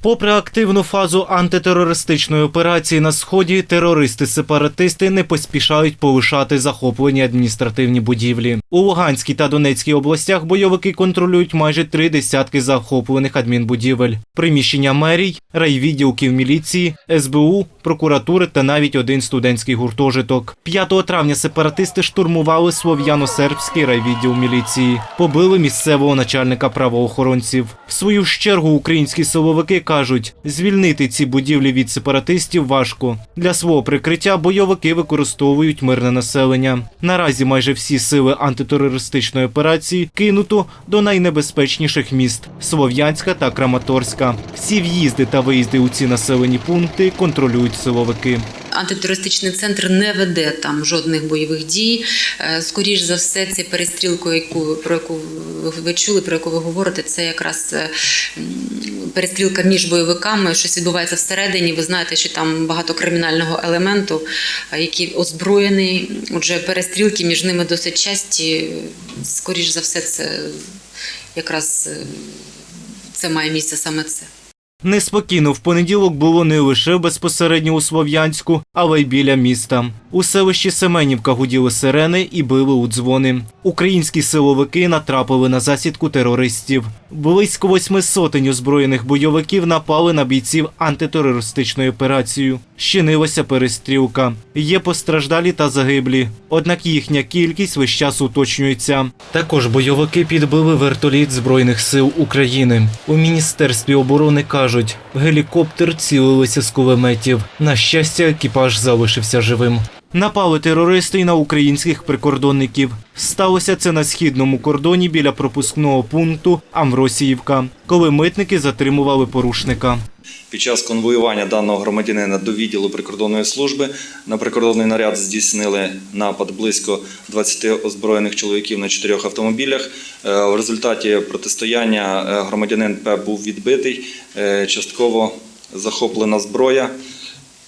Попри активну фазу антитерористичної операції на сході, терористи-сепаратисти не поспішають повишати захоплені адміністративні будівлі. У Луганській та Донецькій областях бойовики контролюють майже три десятки захоплених адмінбудівель, приміщення мерій, райвідділків міліції, СБУ, прокуратури та навіть один студентський гуртожиток. 5 травня сепаратисти штурмували слов'яно-сербський райвідділ міліції, побили місцевого начальника правоохоронців. В свою чергу українські силовики кажуть, звільнити ці будівлі від сепаратистів важко. Для свого прикриття бойовики використовують мирне населення. Наразі майже всі сили антитерористичної операції кинуто до найнебезпечніших міст Слов'янська та Краматорська. Всі в'їзди та виїзди у ці населені пункти контролюють силовики. Антитерористичний центр не веде там жодних бойових дій. Е, Скоріш за все, це перестрілку, яку про яку ви- чули, про яку ви говорите, це якраз е, перестрілка між бойовиками. Щось відбувається всередині. Ви знаєте, що там багато кримінального елементу, які озброєний. Отже, перестрілки між ними досить часті. Скоріш за все, це якраз е, це має місце саме це. Неспокійно в понеділок було не лише безпосередньо у Слов'янську, але й біля міста. У селищі Семенівка гуділи сирени і били у дзвони. Українські силовики натрапили на засідку терористів. Близько восьми сотень озброєних бойовиків напали на бійців антитерористичної операції. Щинилася перестрілка. Є постраждалі та загиблі. Однак їхня кількість весь час уточнюється. Також бойовики підбили вертоліт Збройних сил України. У міністерстві оборони кажуть, гелікоптер цілилися з кулеметів. На щастя, екіпаж залишився живим. Напали терористи й на українських прикордонників. Сталося це на східному кордоні біля пропускного пункту Амвросіївка, коли митники затримували порушника. Під час конвоювання даного громадянина до відділу прикордонної служби на прикордонний наряд здійснили напад близько 20 озброєних чоловіків на чотирьох автомобілях. Е, В результаті протистояння е, громадянин П був відбитий, е, частково захоплена зброя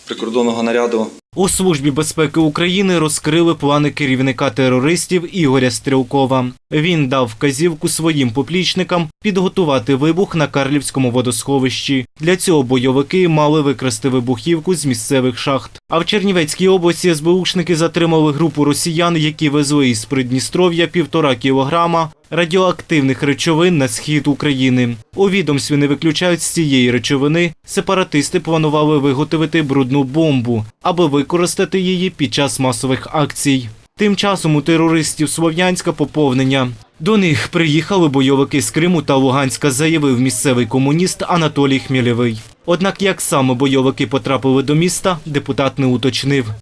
прикордонного наряду. У службі безпеки України розкрили плани керівника терористів Ігоря Стрілкова. Він дав вказівку своїм поплічникам підготувати вибух на Карлівському водосховищі. Для цього бойовики мали викрасти вибухівку з місцевих шахт. А в Чернівецькій області СБУшники затримали групу росіян, які везли із Придністров'я півтора кілограма радіоактивних речовин на схід України. У відомстві не виключають з цієї речовини. Сепаратисти планували виготовити брудну бомбу, аби використати її під час масових акцій. Тим часом у терористів Слов'янська поповнення. До них приїхали бойовики з Криму та Луганська, заявив місцевий комуніст Анатолій Хмельовий. Однак, як саме бойовики потрапили до міста, депутат не уточнив.